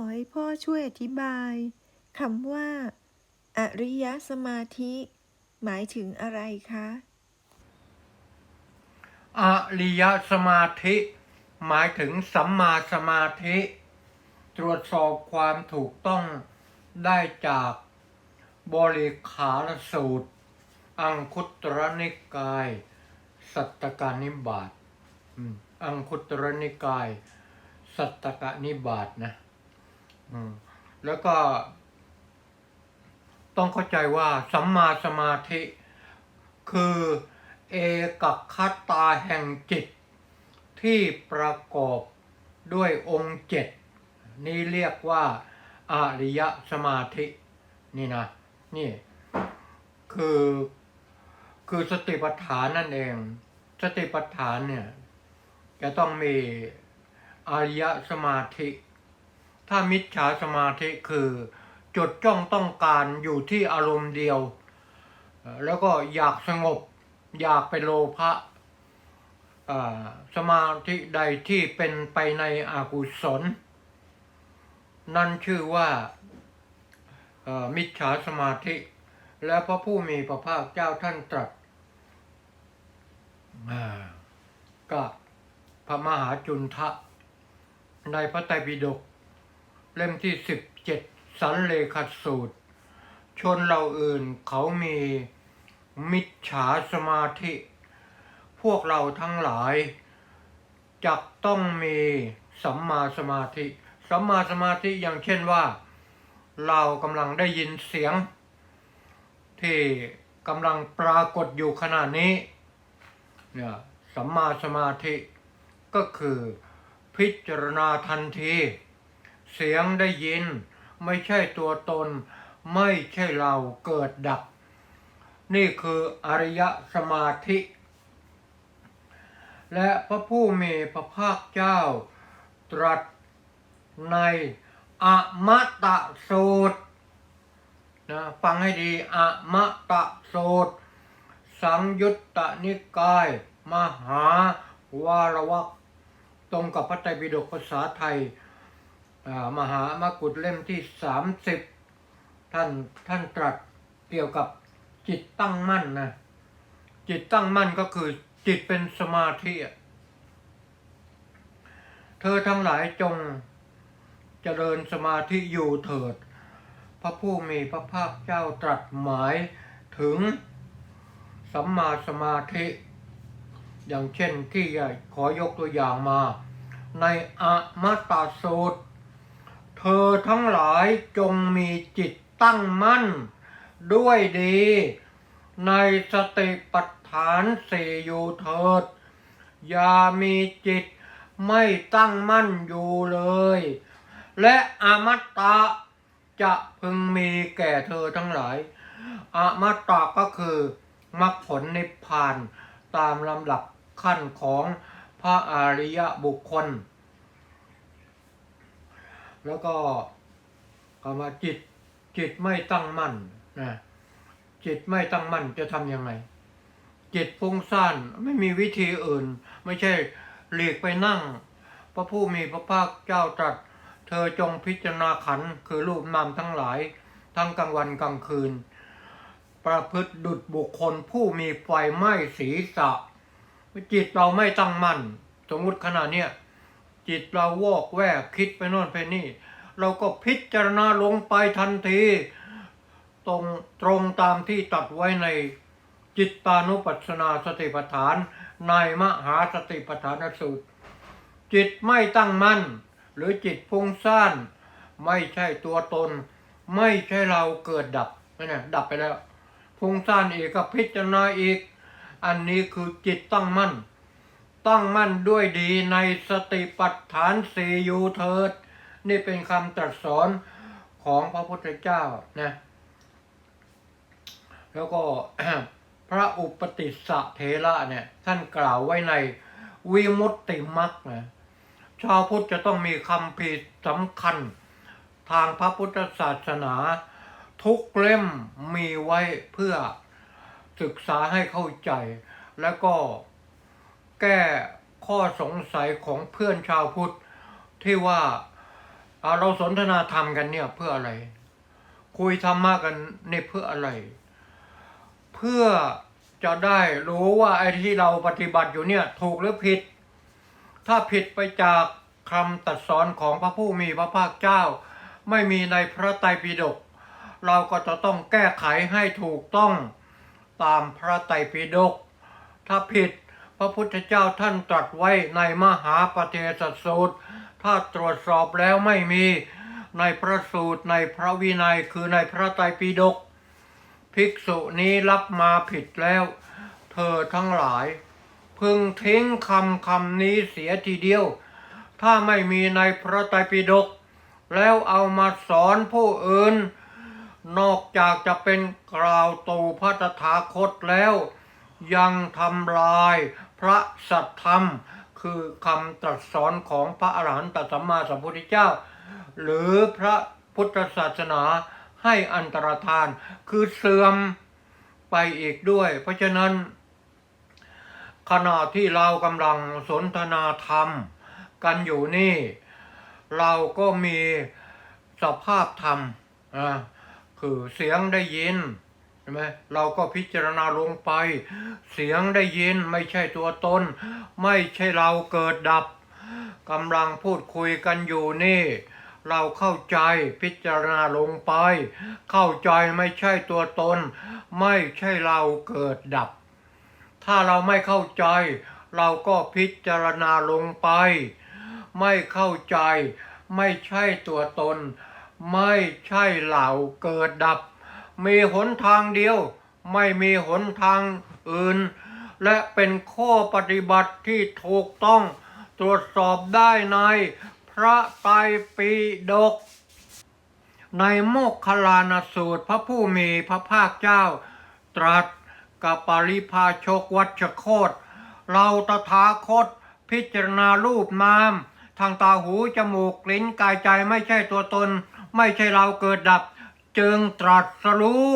อให้พ่อช่วยอธิบายคำว่า อริยสมาธิ หมายถึงอะไรคะอริยสมาธิ หมายถึงสัมมาสมาธิ ตรวจสอบความถูกต้องได้จากบริขารสูตร อังคุตรนิกาย สัตตกานิบาตอังคุตรนิกาย สัตตกานิบาตนะ แล้วก็ ต้องเข้าใจว่าสัมมาสมาธิ คือเอกคตาแห่งจิต ที่ประกอบด้วยองค์เจ็ดนี่เรียกว่าอริยสมาธิ นี่นะ นี่ คือคือสติปัฏฐานนั่นเอง สติปัฏฐานเนี่ย จะต้องมีอริยสมาธิ ถ้ามิจฉาสมาธิคือจดจ้องต้องการอยู่ที่อารมณ์เดียว แล้วก็อยากสงบ อยากเป็นโลภะสมาธิใดที่เป็นไปในอกุศล นั่นชื่อว่ามิจฉาสมาธิ และพระผู้มีพระภาคเจ้าท่านตรัสกับพระมหาจุนทะในพระไตรปิฎก เล่มที่สิบเจ็ดสันเลขสูตร ชนเราอื่นเขามีมิจฉาสมาธิ พวกเราทั้งหลายจักต้องมีสัมมาสมาธิ สัมมาสมาธิอย่างเช่นว่า เรากำลังได้ยินเสียง ที่กำลังปรากฏอยู่ขณะนี้เนี่ยสัมมาสมาธิก็คือพิจารณาทันที เสียงได้ยิน ไม่ใช่ตัวตน ไม่ใช่เราเกิดดับ นี่คืออริยสมาธิ และพระผู้มีพระภาคเจ้า ตรัสในอมตะสูตรนะฟังให้ดีอมตะสูตร สังยุตตนิกาย มหาวารวักตรงกับพระไตรปิฎกภาษาไทย มหามกุฏเล่มที่สามสิบท่านท่านตรัสเกี่ยวกับจิตตั้งมั่นนะจิตตั้งมั่นก็คือจิตเป็นสมาธิเธอทั้งหลายจงเจริญสมาธิอยู่เถิด พระผู้มีพระภาคเจ้าตรัสหมายถึงสัมมาสมาธิ อย่างเช่นที่ขอยกตัวอย่างมา ในอมตะสูตร อทั้งหลายจงมีจิตตั้งมั่น ด้วยดี ในสติปัฏฐานสี่อยู่เถิด อย่ามีจิตไม่ตั้งมั่นอยู่เลย และอมตะจะพึงมีแก่เธอทั้งหลาย อมตะก็คือมรรคผลนิพพานตามลำดับขั้นของพระอริยบุคคล แล้วก็คำว่าจิต จิตไม่ตั้งมั่นนะจิตไม่ตั้งมั่นจะทำยังไง จิตฟุ้งซ่านไม่มีวิธีอื่น ไม่ใช่หลีกไปนั่ง พระผู้มีพระภาคเจ้าตรัส เธอจงพิจารณาขันคือรูปนามทั้งหลาย ทั้งกลางวันกลางคืน ประพฤติดุจบุคคลผู้มีไฟไหม้ศีรษะจิตเราไม่ตั้งมั่น สมมติขณะเนี้ย จิตเราวอกแวกคิดไปโน่นไปนี่ เราก็พิจารณาลงไปทันที ตรงตรงตามที่ตัดไว้ในจิตตานุปัสสนาสติปัฏฐาน ในมหาสติปัฏฐานสูตร จิตไม่ตั้งมั่น หรือจิตฟุ้งซ่าน ไม่ใช่ตัวตน ไม่ใช่เราเกิดดับนั่นนะดับไปแล้วฟุ้งซ่านอีกก็พิจารณาอีก อันนี้คือจิตตั้งมั่น ตั้งมั่นด้วยดีในสติปัฏฐานสี่อยู่เถิด นี่เป็นคำตรัสสอนของพระพุทธเจ้านะแล้วก็พระอุปติสสะเทระเนี่ยท่านกล่าวไว้ในวิมุตติมักนะชาวพุทธจะต้องมีคำพีสำคัญ ทางพระพุทธศาสนา ทุกเล่มมีไว้เพื่อศึกษาให้เข้าใจ แล้วก็ แก้ข้อสงสัยของเพื่อนชาวพุทธที่ว่าเราสนทนาธรรมกันเนี่ยเพื่ออะไร คุยธรรมะกันนี่เพื่ออะไร เพื่อจะได้รู้ว่าไอ้ที่เราปฏิบัติอยู่เนี่ยถูกหรือผิด ถ้าผิดไปจากคำตัดสอนของพระผู้มีพระภาคเจ้า ไม่มีในพระไตรปิฎกเราก็จะต้องแก้ไขให้ถูกต้องตามพระไตรปิฎกถ้าผิด พระพุทธเจ้าท่านตรัสไว้ในมหาปเทศสูตร ถ้าตรวจสอบแล้วไม่มีในพระสูตรในพระวินัยคือในพระไตรปิฎกภิกษุนี้รับมาผิดแล้ว เธอทั้งหลาย พึงทิ้งคำคำนี้เสียทีเดียว ถ้าไม่มีในพระไตรปิฎกแล้วเอามาสอนผู้อื่น นอกจากจะเป็นกล่าวตูพระตถาคตแล้ว ยังทำลาย ระสัทธรรม คือคำตรัสสอนของพระอรหันตสัมมาสัมพุทธเจ้า หรือพระพุทธศาสนาให้อันตรธาน คือเสื่อมไปอีกด้วย เพราะฉะนั้น ขณะที่เรากำลังสนทนาธรรม กันอยู่นี่ เราก็มีสภาพธรรม คือเสียงได้ยิน ช่ไหมเราก็พิจารณาลงไป เสียงได้ยินไม่ใช่ตัวตน ไม่ใช่เราเกิดดับกำลังพูดคุยกันอยู่นี่ เราเข้าใจพิจารณาลงไป เข้าใจไม่ใช่ตัวตน ไม่ใช่เราเกิดดับ ถ้าเราไม่เข้าใจ เราก็พิจารณาลงไป ไม่เข้าใจ ไม่ใช่ตัวตน ไม่ใช่เหล่าเกิดดับ มีหนทางเดียว ไม่มีหนทางอื่น และเป็นข้อปฏิบัติที่ถูกต้องตรวจสอบได้ในพระไตรปิฎกในโมกขลานสูตรพระผู้มีพระภาคเจ้า ตรัสกับปริพาชกวัชโคตเราตถาคตพิจารณารูปนาม ทางตาหูจมูกลิ้นกายใจไม่ใช่ตัวตน ไม่ใช่เราเกิดดับ จึงตรัสรู้